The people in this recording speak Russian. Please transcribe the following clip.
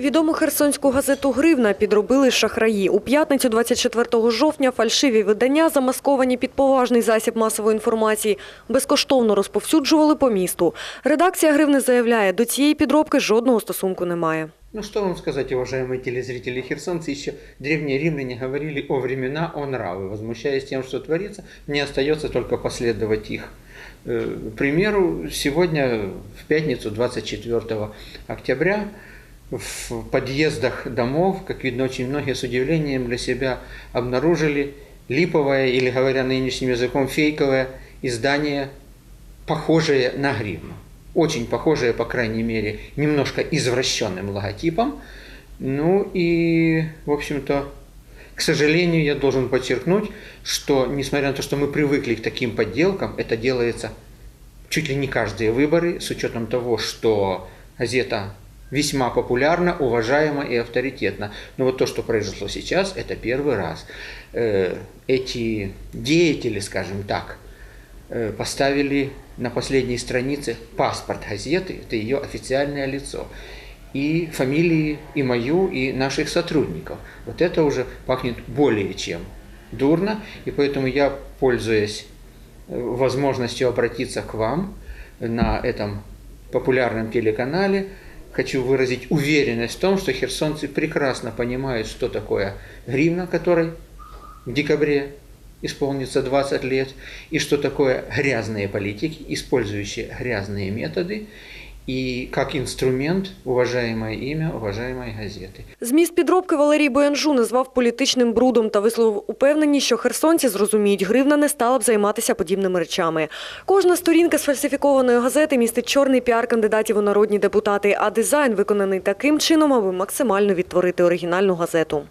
Відому херсонську газету «Гривна» підробили шахраї. У п'ятницю 24 жовтня фальшиві видання, замасковані під поважний засіб масової інформації, безкоштовно розповсюджували по місту. Редакція «Гривни» заявляє, до цієї підробки жодного стосунку немає. Ну что вам сказать, уважаемые телезрители херсонцы, еще древние римляне говорили о времена, о нравы. Возмущаясь тем, что творится, мне остается только последовать их э, примеру. Сегодня, в пятницу, 24 октября, в подъездах домов, как видно, очень многие с удивлением для себя обнаружили липовое, или говоря нынешним языком, фейковое издание, похожее на гривну. Очень похожее, по крайней мере, немножко извращенным логотипом. Ну и, в общем-то, к сожалению, я должен подчеркнуть, что, несмотря на то, что мы привыкли к таким подделкам, это делается чуть ли не каждые выборы, с учетом того, что газета весьма популярна, уважаема и авторитетна. Но вот то, что произошло сейчас, это первый раз. Э, Эти деятели, скажем так, э, поставили на последней странице паспорт газеты, это ее официальное лицо, и фамилии и мою, и наших сотрудников. Вот это уже пахнет более чем дурно, и поэтому я, пользуясь э, возможностью обратиться к вам на этом популярном телеканале, хочу выразить уверенность в том, что херсонцы прекрасно понимают, что такое гривна, которой в декабре исполнится 20 лет, и что такое грязные политики, использующие грязные методы, и как инструмент уважаемое имя уважаемой газеты. Зміст підробки Валерій Боянжу назвав політичним брудом та висловив упевненість, що херсонці зрозуміють, гривна не стала б займатися подібними речами. Кожна сторінка сфальсифікованої газети містить чорний піар кандидатів у народні депутати, а дизайн виконаний таким чином, аби максимально відтворити оригінальну газету.